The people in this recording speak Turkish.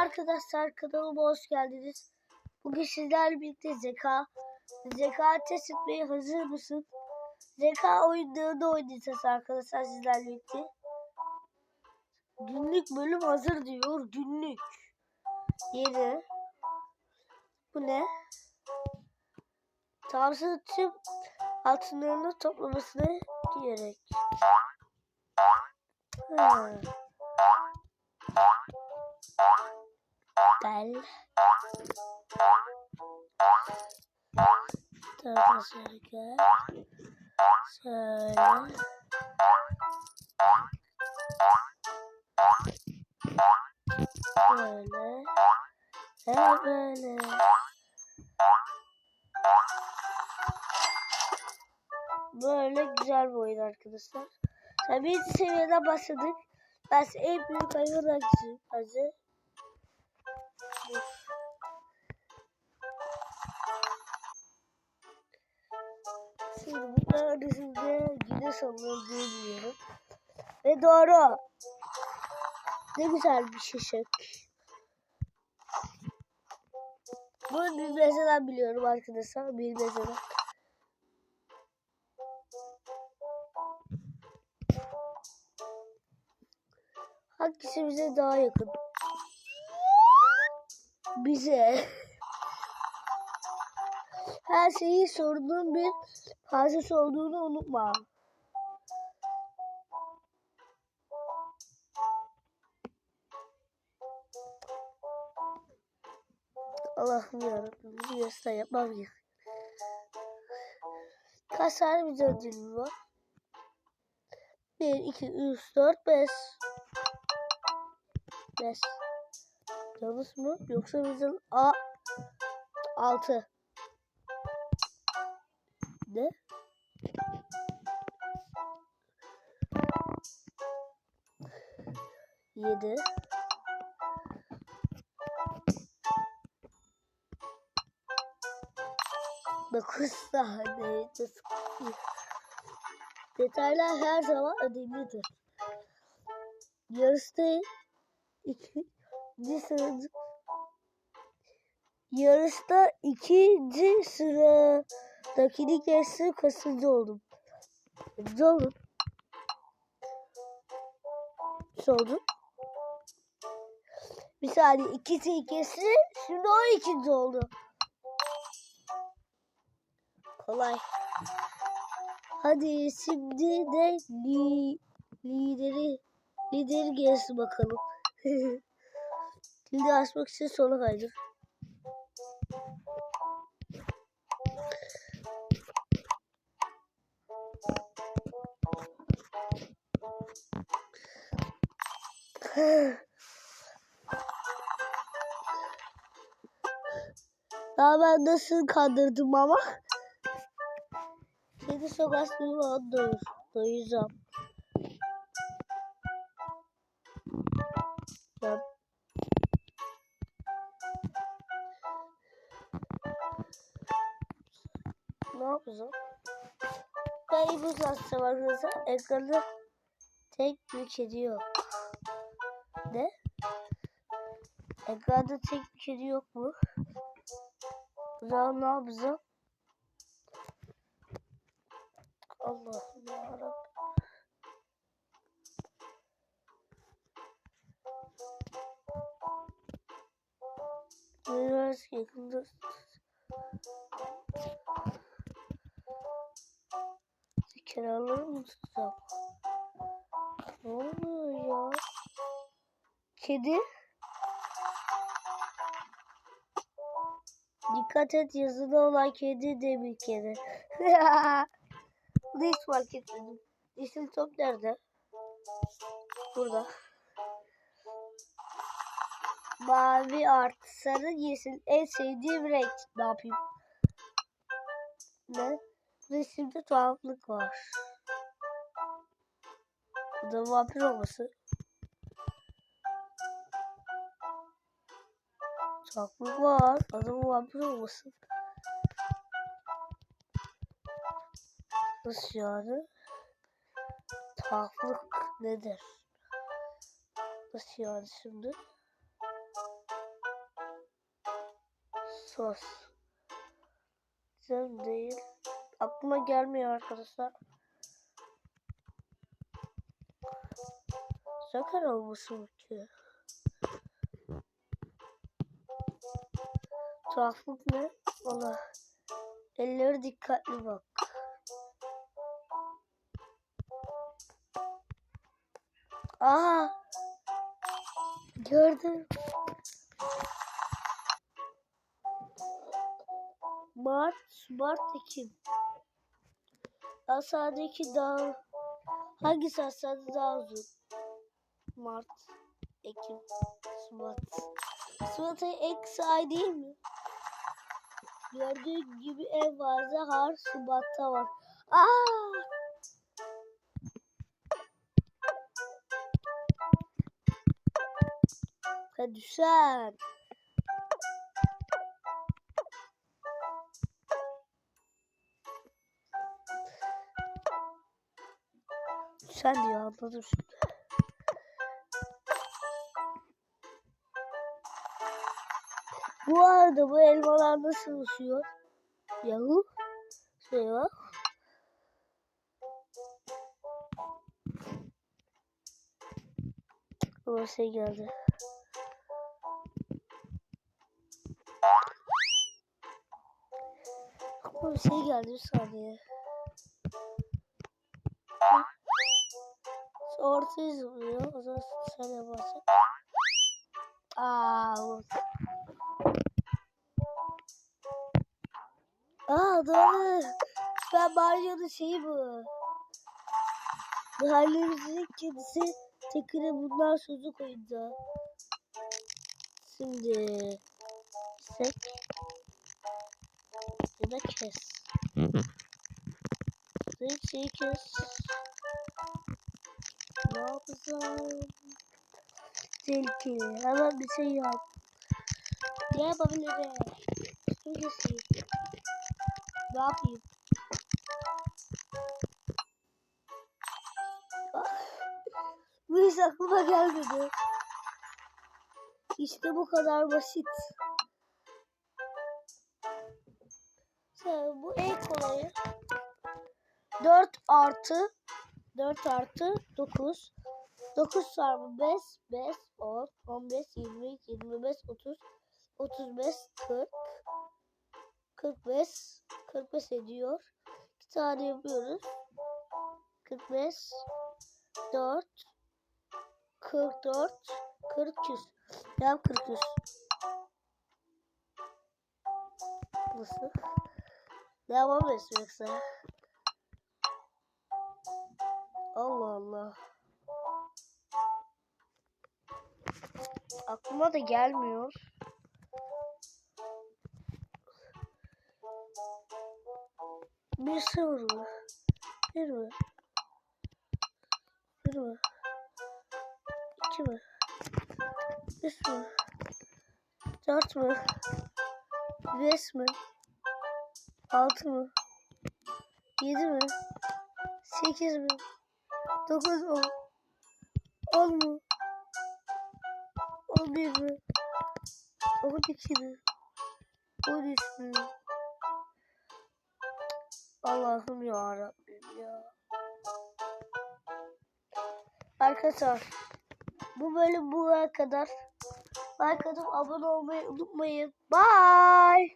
arkadaşlar kanalıma hoş geldiniz. Bugün sizlerle birlikte zeka zeka test etmeye hazır mısın? Zeka oyunlarını oynayacağız arkadaşlar sizlerle birlikte. Günlük bölüm hazır diyor. Günlük. Yeni. Bu ne? Tanrısı tüm altınlarını toplamasına gerek. Ha. Bel. Tarafa şöyle. Şöyle. Böyle. Ve böyle. Böyle güzel bir oyun arkadaşlar. Tabii seviyeden başladık. Ben en büyük hayvan hangisi? Şimdi bunların arasında yine bilmiyorum. Ve doğru. Ne güzel bir şişek. Bunu bilmezeden biliyorum arkadaşlar. Bilmezeden. Hangisi bize daha yakın? Bize. Her şeyi sorduğun bir parçası olduğunu unutma. Allah'ım yarabbim. Bunu göster yapmam ya. Kaç tane bize ödülüm var? 1, 2, 3, 4, 5. 5. Yanlış mı? Yoksa bizim A 6. Ne? Yedi. Dokuz tane. Detaylar her zaman önemlidir. Yarışta ikinci sırada yarışta ikinci sıradakini geçtim kaçıncı oldum. Kaçıncı oldum. Kaç oldum? Bir saniye ikisi ikisi şimdi o ikinci oldu. Kolay. Hadi şimdi de li, lideri lideri gelsin bakalım. Şimdi açmak için sola kaydır. Daha ben nasıl kandırdım ama. Kedi sokak gibi doyur. Doyacağım. Ya. Ne yapacağım? Ben bu saçma arkadaşlar. Ekranda tek bir kedi yok. Ne? Ekranda tek bir kedi yok mu? Zaman ne yapacağım? Allah'ım yarabbim. Biraz yakında kenarları mı tutacağım? Ne oluyor ya? Kedi. Dikkat et yazılı olan kedi de bir kedi. Bunu hiç fark etmedim. Yeşil top nerede? Burada. Mavi artı sarı yeşil en sevdiğim renk. Ne yapayım? Ne? Resimde tuhaflık var. Bu da vampir olması. Tuhaflık var. Adamın vampir olması. Nasıl yani? Tuhaflık nedir? Nasıl yani şimdi? sos. Güzel değil. Aklıma gelmiyor arkadaşlar. Sakar olması mı ki? Tuhaflık ne? Valla. Elleri dikkatli bak. Aa! Gördüm. Mart, Mart, Ekim. Asadaki daha hangisi asada daha uzun? Mart, Ekim. Şubat ayı eksi ay değil mi? Gördüğün gibi en fazla har Şubat'ta var. Aa! Hadi sen. Sen diyor anladım Bu arada bu elmalar nasıl uçuyor? Yahu. Şuraya bak. Ama şey geldi. Bir şey geldi bir saniye. Ortaya zıplıyor. O zaman sen yaparsın. Aa, bu. Aa doğru. Ben Mario'nun şeyi bu. Mahallemizin kedisi tekine bunlar sözü koydu. Şimdi sek ya da kes. Direkt şeyi kes. Ne yapacağım? Tehlikeli. Hemen bir şey yap. Ne yapabilirim? Keseyim. Ne yapayım? Bu hiç aklıma gelmedi. İşte bu kadar basit. Sen bu en kolayı. 4 artı 4 artı 9. 9 çarpı 5, 5, 10, 15, 20, 25, 30, 35, 40, 45, 45 ediyor. 2 tane yapıyoruz. 45, 4, 44, 40 küs. Yap 40 küs. Nasıl? Devam mı yoksa? Allah Allah. Aklıma da gelmiyor. Bir sıfır? Bir mi? Bir mi? İki mi? Üç mü? Dört mü? Beş mi? Altı mı? Yedi mi? Sekiz mi? Dokuz mu? On mu? On bir mi? On iki mi? On üç mü? Allah'ım ya Rabbim ya. Arkadaşlar bu bölüm buraya kadar. Like atıp abone olmayı unutmayın. Bye.